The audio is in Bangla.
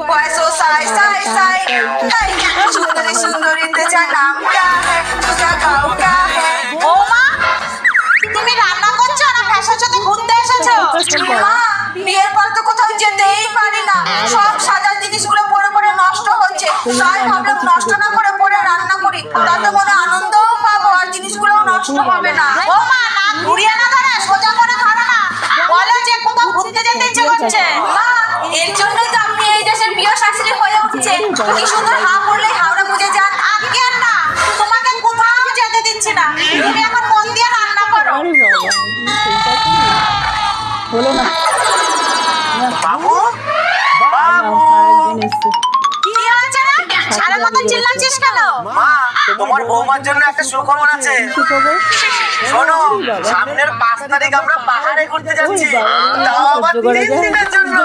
পয়সো সাই সাই সাই হাই সুন্দরী সুন্দরীতে যা নাম কা হ্যায় তুজা গাও কা হ্যায় ও মা তুমি রান্না করছ না ফ্যাশন সাথে ঘুরতে এসেছ মা বিয়ের পর তো কোথাও যেতেই পারি না সব সাজার জিনিসগুলো পড়ে পড়ে নষ্ট হচ্ছে তাই ভাবলাম নষ্ট না করে পরে রান্না করি তাতে মনে আনন্দ পাবো আর জিনিসগুলো নষ্ট হবে না ও মা না ঘুরিয়ে না ধরে সোজা করে ধরো না বলো যে কোথাও ঘুরতে যেতে ইচ্ছে করছে মা কি সুন্দর হা করলে হাওড়া বুঝে যান আর না? তোমাকে কোথাও যেতে দিচ্ছি না। তুমি এখন মন দিয়ে রান্না করো। হলো না। বাবু বাবু কি হয়েছে? রে ছাড়া চিল্লাচ্ছিস কেন? মা তোমার বৌমার জন্য একটা সুখবর আছে। শোনো সামনের পাঁচ তারিখ আমরা পাহাড়ে ঘুরতে যাচ্ছি। তাও আবার তিন দিনের জন্য।